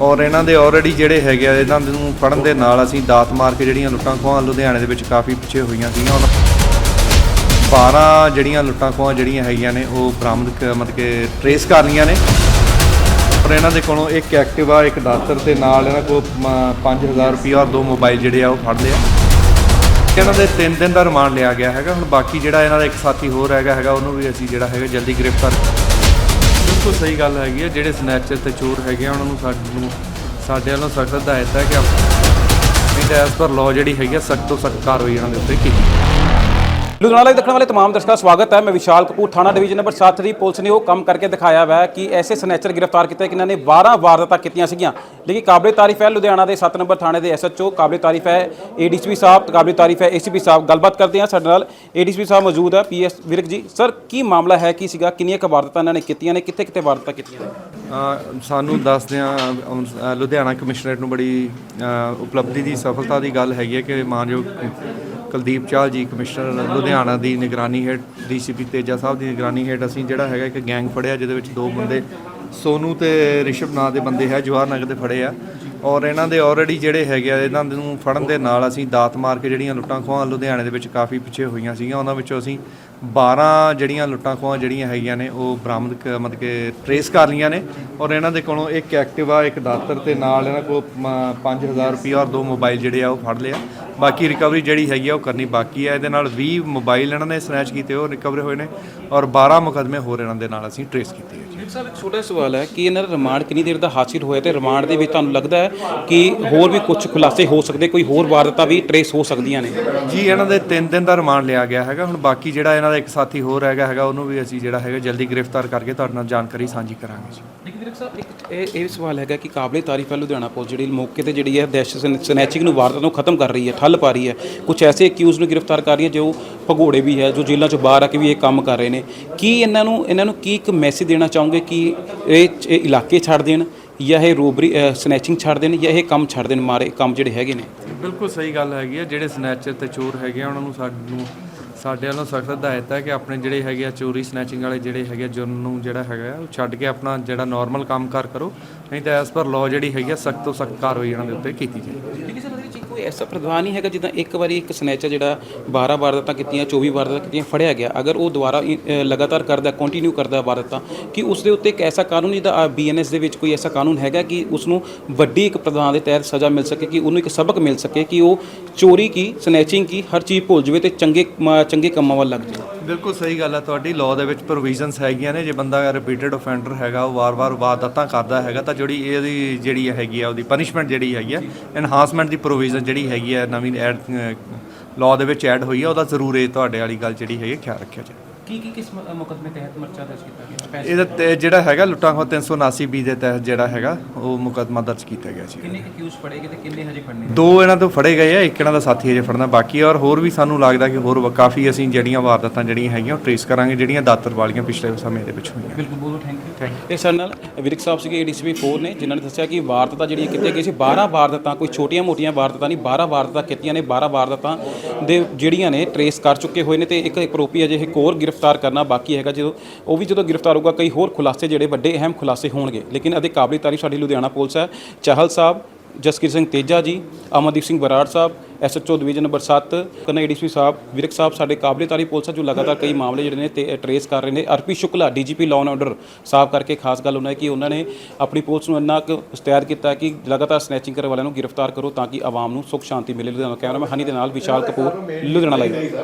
ਔਰ ਇਹਨਾਂ ਦੇ ਆਲਰੇਡੀ ਜਿਹੜੇ ਹੈਗੇ ਆ, ਇਹਨਾਂ ਨੂੰ ਫੜਨ ਦੇ ਨਾਲ ਅਸੀਂ ਦਾਤ ਮਾਰ ਕੇ ਜਿਹੜੀਆਂ ਲੁੱਟਾਂ ਖੋਹਾਂ ਲੁਧਿਆਣੇ ਦੇ ਵਿੱਚ ਕਾਫੀ ਪਿੱਛੇ ਹੋਈਆਂ ਸੀਗੀਆਂ ਉਹਨਾਂ 12 ਜਿਹੜੀਆਂ ਲੁੱਟਾਂ ਖੋਹਾਂ ਜਿਹੜੀਆਂ ਹੈਗੀਆਂ ਨੇ, ਉਹ ਬਰਾਮਦ ਮਤਲਬ ਕਿ ਟਰੇਸ ਕਰ ਲਈਆਂ ਨੇ। ਔਰ ਇਹਨਾਂ ਦੇ ਕੋਲੋਂ ਇੱਕ ਐਕਟਿਵਾ ਇੱਕ ਦਾਤਰ ਤੇ ਨਾਲ ਇਹਨਾਂ ਕੋਲ 5000 ਰੁਪਏ ਔਰ ਦੋ ਮੋਬਾਈਲ ਜਿਹੜੇ ਆ, ਉਹ ਫੜ ਲਿਆ ਇਹਨਾਂ ਦੇ 3 ਦਿਨ ਦਾ ਰਿਮਾਂਡ ਲਿਆ ਗਿਆ ਹੈਗਾ, ਹੁਣ ਬਾਕੀ ਜਿਹੜਾ ਇਹਨਾਂ ਦਾ ਇੱਕ ਸਾਥੀ ਹੋਰ ਹੈਗਾ ਹੈਗਾ, ਉਹਨੂੰ ਵੀ ਅਸੀਂ ਜਿਹੜਾ ਹੈਗਾ ਜਲਦੀ ਗ੍ਰਿਫਤਾਰ ਬਿਲਕੁਲ ਸਹੀ ਗੱਲ ਹੈਗੀ ਹੈ ਜਿਹੜੇ ਸਨੈਚਰ ਤੇ ਚੋਰ ਹੈਗੇ ਆ, ਉਹਨਾਂ ਨੂੰ ਸਾਨੂੰ ਸਾਡੇ ਵੱਲੋਂ ਸਖਤ ਹਦਾਇਤ ਹੈ ਕਿ ਨਹੀਂ ਤਾਂ ਐਸ ਪਰ ਲਾਅ ਜਿਹੜੀ ਹੈਗੀ ਆ, ਸਖਤ ਤੋਂ ਸਖਤ ਕਾਰਵਾਈ ਇਹਨਾਂ ਦੇ ਉੱਤੇ ਕੀਤੀ ਲੁਧਿਆਣਾ ਲਾਈਵ ਦੇਖਣ ਵਾਲੇ तमाम ਦਰਸ਼ਕਾਂ ਦਾ ਸਵਾਗਤ ਹੈ ਮੈਂ ਵਿਸ਼ਾਲ ਕਪੂਰ ਥਾਣਾ ਡਿਵੀਜ਼ਨ ਨੰਬਰ 7 ਦੀ ਪੁਲਿਸ ਨੇ ਉਹ ਕੰਮ ਕਰਕੇ ਦਿਖਾਇਆ ਹੋਇਆ ਹੈ ਕਿ ਐਸੇ ਸਨੈਚਰ ਗ੍ਰਿਫਤਾਰ ਕੀਤੇ ਕਿ ਇਹਨਾਂ ਨੇ 12 ਵਾਰਦਾਤਾਂ ਕੀਤੀਆਂ ਸੀਗੀਆਂ ਲੇਕਿਨ ਕਾਬਲੇ ਤਾਰੀਫ ਹੈ ਲੁਧਿਆਣਾ ਦੇ 7 ਨੰਬਰ ਥਾਣੇ ਦੇ ਐਸਐਚਓ ਕਾਬਲੇ ਤਾਰੀਫ ਹੈ ਏਡੀਸੀਪੀ ਸਾਹਿਬ ਕਾਬਲੇ ਤਾਰੀਫ ਹੈ ਏਸੀਪੀ ਸਾਹਿਬ ਗੱਲਬਾਤ ਕਰਦੇ ਹਾਂ ਸਾਡੇ ਨਾਲ ਏਡੀਸੀਪੀ ਸਾਹਿਬ ਮੌਜੂਦ ਹੈ ਪੀਐਸ ਵਿਰਕ ਜੀ ਸਰ ਕੀ ਮਾਮਲਾ ਹੈ ਕੀ ਸੀਗਾ ਕਿੰਨੀਆਂ ਕੁ ਵਾਰਦਾਤਾਂ ਇਹਨਾਂ ਨੇ ਕੀਤੀਆਂ ਨੇ ਕਿੱਥੇ ਕਿੱਥੇ ਵਾਰਦਾਤਾਂ ਕੀਤੀਆਂ ਨੇ ਅ, ਸਾਨੂੰ ਦੱਸਦਿਆਂ ਅਮ, ਅ, ਲੁਧਿਆਣਾ ਕਮਿਸ਼ਨਰੇਟ ਨੂੰ ਬੜੀ ਅ, ਉਪਲਬਧੀ ਦੀ ਸਫਲਤਾ ਦੀ ਗੱਲ ਹੈਗੀ ਹੈ ਕਿ ਮਾਨਯੋਗ ਕੁਲਦੀਪ ਚਾਲ ਜੀ, ਕਮਿਸ਼ਨਰ ਲੁਧਿਆਣਾ ਦੀ ਨਿਗਰਾਨੀ ਹੇਠ, ਡੀਸੀਪੀ ਤੇਜਾ ਸਾਹਿਬ ਦੀ ਨਿਗਰਾਨੀ ਹੇਠ ਅਸੀਂ ਜਿਹੜਾ ਹੈਗਾ ਇੱਕ ਗੈਂਗ ਫੜਿਆ, ਜਿਹਦੇ ਵਿੱਚ ਦੋ ਬੰਦੇ ਸੋਨੂ ਤੇ ਰਿਸ਼ਵ ਨਾਂ ਦੇ ਬੰਦੇ ਹੈ, ਜਵਾਹਰ ਨਗਰ ਦੇ ਫੜੇ ਆ। ਔਰ ਇਹਨਾਂ ਦੇ ਆਲਰੇਡੀ ਜਿਹੜੇ ਹੈਗੇ ਆ, ਇਹਨਾਂ ਨੂੰ ਫੜਨ ਦੇ ਨਾਲ ਅਸੀਂ ਦਾਤ ਮਾਰ ਕੇ ਜਿਹੜੀਆਂ ਲੁੱਟਾਂ ਖੋਹਾਂ ਲੁਧਿਆਣੇ ਦੇ ਵਿੱਚ ਕਾਫੀ ਪਿੱਛੇ ਹੋਈਆਂ ਸੀਗੀਆਂ। ਉਹਨਾਂ ਵਿੱਚੋਂ ਅਸੀਂ 12 ਜਿਹੜੀਆਂ ਲੁੱਟਾਂ ਖੋਹਾਂ ਜਿਹੜੀਆਂ ਹੈਗੀਆਂ ਨੇ, ਉਹ ਬਰਾਮਦ ਕ- ਮਤਲਬ ਕਿ ਟਰੇਸ ਕਰ ਲਈਆਂ ਨੇ। ਔਰ ਇਹਨਾਂ ਦੇ ਕੋਲੋਂ ਇੱਕ ਐਕਟਿਵਾ ਇੱਕ ਦਾਤਰ ਤੇ ਨਾਲ ਇਹਨਾਂ ਕੋਲ 5000 ਰੁਪਏ ਔਰ ਦੋ ਮੋਬਾਈਲ ਜਿਹੜੇ ਆ, ਉਹ ਫੜ ਲਿਆ। ਬਾਕੀ ਰਿਕਵਰੀ ਜਿਹੜੀ ਹੈਗੀ ਆ ਉਹ ਕਰਨੀ ਬਾਕੀ ਹੈ ਇਹਦੇ ਨਾਲ 20 ਮੋਬਾਈਲ ਇਹਨਾਂ ਨੇ ਸਨੈਚ ਕੀਤੇ, ਉਹ ਰਿਕਵਰ ਹੋਏ ਨੇ ਔਰ 12 ਮੁਕਦਮੇ ਹੋਰ ਇਹਨਾਂ ਦੇ ਨਾਲ ਅਸੀਂ ਟਰੇਸ ਕੀਤੇ ਇੱਕ ਸਾਹਿਬ ਇੱਕ ਛੋਟਾ ਸਵਾਲ ਹੈ ਕਿ ਇਹਨਾਂ ਦਾ ਰਿਮਾਂਡ ਕਿੰਨੀ ਦੇਰ ਦਾ ਹਾਸਿਲ ਹੋਇਆ ਤੇ ਰਿਮਾਂਡ ਦੇ ਵਿੱਚ ਤੁਹਾਨੂੰ ਲੱਗਦਾ ਹੈ ਕਿ ਹੋਰ ਵੀ ਕੁਝ ਖੁਲਾਸੇ ਹੋ ਸਕਦੇ ਕੋਈ ਹੋਰ ਵਾਰਦਾਤਾਂ ਵੀ ਟਰੇਸ ਹੋ ਸਕਦੀਆਂ ਨੇ? ਜੀ ਇਹਨਾਂ ਦੇ 3 ਦਿਨ ਦਾ ਰਿਮਾਂਡ ਲਿਆ ਗਿਆ ਹੈਗਾ। ਹੁਣ ਬਾਕੀ ਜਿਹੜਾ ਇਹਨਾਂ ਦਾ ਇੱਕ ਸਾਥੀ ਹੋਰ ਹੈਗਾ ਹੈਗਾ ਉਹਨੂੰ ਵੀ ਅਸੀਂ ਜਿਹੜਾ ਹੈਗਾ ਜਲਦੀ ਗ੍ਰਿਫਤਾਰ ਕਰਕੇ ਤੁਹਾਡੇ ਨਾਲ ਜਾਣਕਾਰੀ ਸਾਂਝੀ ਕਰਾਂਗੇ ਜੀ। ਲੇਕਿਨ ਵੀਰ ਸਾਹਿਬ ਇੱਕ ਇਹ ਇਹ ਸਵਾਲ ਹੈਗਾ ਕਿ ਕਾਬਲੇ ਤਾਰੀਫ ਹੈ ਲੁਧਿਆਣਾ ਪੁਲਿਸ ਜਿਹੜੀ ਮੌਕੇ ਤੇ ਜਿਹੜੀ ਹੈ ਦਹਿਸ਼ਤ ਸਨੈਚਿੰਗ ਨੂੰ ਵਾਰਦਾਤ ਨੂੰ ਖਤਮ ਕਰ ਰਹੀ ਹੈ ਠੱਲ ਪਾ ਰਹੀ ਹੈ। ਕੁਝ ਐਸੇ ਅਕਿਊਜ਼ ਨੂੰ ਗ੍ਰਿਫਤਾਰ ਕਰ ਰਹੀ ਹੈ ਜੋ ਭਗੋੜੇ ਵੀ ਹੈ ਜੋ ਜੇਲ੍ਹਾਂ ਚੋਂ ਬਾਹਰ ਆ ਕੇ ਵੀ ਇਹ ਕੰਮ ਕਰ ਰਹੇ ਨੇ। ਕੀ ਇਹਨਾਂ ਨੂੰ ਇਹਨਾਂ ਨੂੰ ਕੀ ਇੱਕ ਮੈਸੇਜ ਦੇਣਾ ਚਾਹੋਗੇ ਕਿ ਇਹ ਇਹ ਇਲਾਕੇ ਛੱਡ ਦੇਣ ਜਾਂ ਇਹ ਰੋਬਰੀ ਸਨੈਚਿੰਗ ਛੱਡ ਦੇਣ ਜਾਂ ਇਹ ਕੰਮ ਛੱਡ ਦੇਣ ਮਾਰੇ ਕੰਮ ਜਿਹੜੇ ਹੈਗੇ ਨੇ? ਬਿਲਕੁਲ ਸਹੀ ਗੱਲ ਹੈਗੀ ਹੈ ਜਿਹੜੇ ਸਨੈਚਰ ਤੇ ਚੋਰ ਹੈਗੇ ਆ ਉਹਨਾਂ ਨੂੰ ਸਾਨੂੰ ਸਾਡੇ ਵੱਲੋਂ ਸਖਤ ਹਦਾਇਤ ਹੈ ਕਿ ਆਪਣੇ ਜਿਹੜੇ ਹੈਗੇ ਆ ਚੋਰੀ ਸਨੈਚਿੰਗ ਵਾਲੇ ਜਿਹੜੇ ਹੈਗੇ ਆ ਜੁਰਮ ਨੂੰ ਜਿਹੜਾ ਹੈਗਾ ਆ, ਉਹ ਛੱਡ ਕੇ ਆਪਣਾ ਜਿਹੜਾ ਨਾਰਮਲ ਕੰਮਕਾਰ ਕਰੋ ਨਹੀਂ ਤਾਂ ਐਸ ਪਰ ਲਾਅ ਜਿਹੜੀ ਹੈਗੀ ਸਖਤ ਤੋਂ ਸਖਤ ਕਾਰਵਾਈ ਇਹਨਾਂ ਦੇ ਉੱਤੇ ਕੀਤੀ ਜਾਏ। ਸਰ ਕੋਈ ਐਸਾ ਪ੍ਰਧਾਨ ਨਹੀਂ ਹੈਗਾ ਜਿੱਦਾਂ ਇੱਕ ਵਾਰੀ ਇੱਕ ਸਨੈਚਰ ਜਿਹੜਾ 12 ਵਾਰਦਾਤਾਂ ਕੀਤੀਆਂ 24 ਵਾਰਦਾਤਾਂ ਕੀਤੀਆਂ ਫੜਿਆ ਗਿਆ। ਅਗਰ ਉਹ ਦੁਬਾਰਾ ਇ- ਅ, ਲਗਾਤਾਰ ਕਰਦਾ ਕੰਟੀਨਿਊ ਕਰਦਾ ਵਾਰਦਾਤਾਂ ਕਿ ਉਸ ਦੇ ਉੱਤੇ ਇੱਕ ਐਸਾ ਕਾਨੂੰਨ ਜਿਹਦਾ ਬੀਐਨਐਸ ਦੇ ਵਿੱਚ ਕੋਈ ਐਸਾ ਕਾਨੂੰਨ ਹੈਗਾ ਕਿ ਉਸ ਨੂੰ ਵੱਡੀ ਇੱਕ ਪ੍ਰਧਾਨ ਦੇ ਤਹਿਤ ਸਜ਼ਾ ਮਿਲ ਸਕੇ ਕਿ ਉਹਨੂੰ ਇੱਕ ਸਬਕ ਮਿਲ ਸਕੇ ਕਿ ਉਹ ਚੋਰੀ ਕੀ ਸਨੈਚਿੰਗ ਕੀ ਹਰ ਚੀਜ਼ ਭੁੱਲ ਜਾਵੇ ਤੇ ਚੰਗੇ ਮ- ਚੰਗੇ ਕੰਮਾਂ ਵੱਲ ਲੱਗ ਜਾਵੇ? ਬਿਲਕੁਲ ਸਹੀ ਗੱਲ ਹੈ ਤੁਹਾਡੀ ਲਾਅ ਦੇ ਵਿੱਚ ਪ੍ਰੋਵੀਜ਼ਨਸ ਹੈਗੀਆਂ ਨੇ, ਜੇ ਬੰਦਾ ਰਿਪੀਟਡ ਆਫੈਂਡਰ ਹੈਗਾ, ਉਹ ਵਾਰ-ਵਾਰ ਵਾਰਦਾਤਾਂ ਕਰਦਾ ਹੈਗਾ, ਤਾਂ ਜਿਹੜੀ ਇਹਦੀ ਜਿਹੜੀ ਹੈਗੀ ਆ, ਉਹਦੀ ਪਨਿਸ਼ਮੈਂਟ ਜਿਹੜੀ ਹੈਗੀ ਆ ਐਨਹਾਂਸਮੈਂਟ ਦੀ ਪ੍ਰੋਵੀਜ਼ਨ ਜਿਹੜੀ ਹੈਗੀ ਆ, ਨਵੀਂ ਐਡ ਲਾਅ ਦੇ ਵਿੱਚ ਐਡ ਹੋਈ ਆ, ਉਹਦਾ ਜ਼ਰੂਰ ਇਹ ਤੁਹਾਡੇ ਵਾਲੀ ਗੱਲ ਜਿਹੜੀ ਹੈਗੀ ਖਿਆਲ ਰੱਖਿਆ ਜਾਏ ਕੀ ਕੀ ਕਿਸ ਮੁਕਦਮੇ ਤਹਿਤ ਮਰਚਾ ਦਰਜ ਕੀਤਾ ਗਿਆ? ਇਹਦਾ ਤੇ ਜਿਹੜਾ ਹੈਗਾ ਲੁੱਟਾਂ ਖੋਹ 379 ਬੀ ਦੇ ਤਹਿਤ ਜਿਹੜਾ ਹੈਗਾ ਉਹ ਮੁਕੱਦਮਾ ਦਰਜ ਕੀਤਾ ਗਿਆ ਸੀ। ਕਿੰਨੇ ਅਕਿਊਜ਼ ਫੜੇਗੇ ਤੇ ਕਿੰਨੇ ਹਜੇ ਫੜਨੇ ਦੋ ਇਹਨਾਂ ਤੋਂ ਫੜੇ ਗਏ ਆ ਇੱਕ ਇਹਨਾਂ ਦਾ ਸਾਥੀ ਹਜੇ ਫੜਨਾ ਬਾਕੀ ਆ ਔਰ ਹੋਰ ਵੀ ਸਾਨੂੰ ਲੱਗਦਾ ਕਿ ਹੋਰ ਵ- ਕਾਫੀ ਅਸੀਂ ਜਿਹੜੀਆਂ ਵਾਰਦਾਤਾਂ ਜਿਹੜੀਆਂ ਹੈਗੀਆਂ ਉਹ ਟ੍ਰੇਸ ਕਰਾਂਗੇ ਜਿਹੜੀਆਂ ਦਾਤਰ ਵਾਲੀਆਂ ਪਿਛਲੇ ਸਮੇਂ ਦੇ ਵਿੱਚ ਹੋਈਆਂ। ਬਿਲਕੁਲ ਬਹੁਤ ਥੈਂਕ ਯੂ ਥੈਂਕ ਯੂ ਇਹ ਸਾਡੇ ਨਾਲ ਵਿਰਕ ਸਾਹਿਬ ਸੀਗੇ ਏਡੀਸੀਪੀ 4 ਨੇ ਜਿਨ੍ਹਾਂ ਨੇ ਦੱਸਿਆ ਕਿ ਵਾਰਦਾਤਾਂ ਜਿਹੜੀਆਂ ਕੀਤੀਆਂ ਗਈਆਂ ਸੀ 12 ਵਾਰਦਾਤਾਂ ਕੋਈ ਛੋਟੀਆਂ-ਮੋਟੀਆਂ ਵਾਰਦਾਤਾਂ ਨਹੀਂ 12 ਵਾਰਦਾਤਾਂ ਕੀਤੀਆਂ ਨੇ 12 ਵਾਰਦਾਤਾਂ ਦੇ ਜਿਹੜੀਆਂ ਨੇ ਟਰੇਸ ਕਰ ਚੁੱਕੇ ਹੋਏ ਨੇ ਤੇ ਇੱਕ ਪ੍ਰੋਪੀ ਅਜੇ ਇੱਕ ਹੋਰ ਗ੍ਰਿਫਤਾਰ ਗ੍ਰਿਫ਼ਤਾਰ ਕਰਨਾ ਬਾਕੀ ਹੈਗਾ। ਜਦੋਂ ਉਹ ਵੀ ਜਦੋਂ ਗ੍ਰਿਫਤਾਰ ਹੋਊਗਾ, ਕਈ ਹੋਰ ਖੁਲਾਸੇ ਜਿਹੜੇ ਵੱਡੇ ਅਹਿਮ ਖੁਲਾਸੇ ਹੋਣਗੇ। ਲੇਕਿਨ ਅਦੇ ਕਾਬਲੀ ਤਾਰੀਫ ਸਾਡੀ ਲੁਧਿਆਣਾ ਪੁਲਿਸ ਹੈ। ਚਾਹਲ ਸਾਹਿਬ, Jaskir Singh Teja ji, Amandeep Singh Brar Sahib, SHO division number 7 ਕਨਾ ਏਡੀਸੀ ਸਾਹਿਬ, ਵਿਰਕ ਸਾਹਿਬ ਸਾਡੇ ਕਾਬਲੇ ਤਾਰੀ ਪੁਲਿਸ ਜੋ ਲਗਾਤਾਰ ਕਈ ਮਾਮਲੇ ਜਿਹੜੇ ਨੇ ਤੇ ਟਰੇਸ ਕਰ ਰਹੇ ਨੇ। RP Shukla, DGP law and order Sahib ਕਰਕੇ ਖਾਸ ਗੱਲ ਉਹਨਾਂ ਹੈ ਕਿ ਉਹਨਾਂ ਨੇ ਆਪਣੀ ਪੁਲਿਸ ਨੂੰ ਇੰਨਾ ਕੁ ਮੁਸਤੈਦ ਕੀਤਾ ਕਿ ਲਗਾਤਾਰ ਸਨੈਚਿੰਗ ਕਰਨ ਵਾਲਿਆਂ ਨੂੰ ਗ੍ਰਿਫਤਾਰ ਕਰੋ ਤਾਂ ਕਿ ਆਵਾਮ ਨੂੰ ਸੁੱਖ ਸ਼ਾਂਤੀ ਮਿਲੇ। ਲੁਧਿਆਣਾ ਕੈਮਰਾ ਹਨੀ ਦੇ ਨਾਲ ਵਿਸ਼ਾਲ ਕਪੂਰ, ਲੁਧਿਆਣਾ ਲਾਈਵ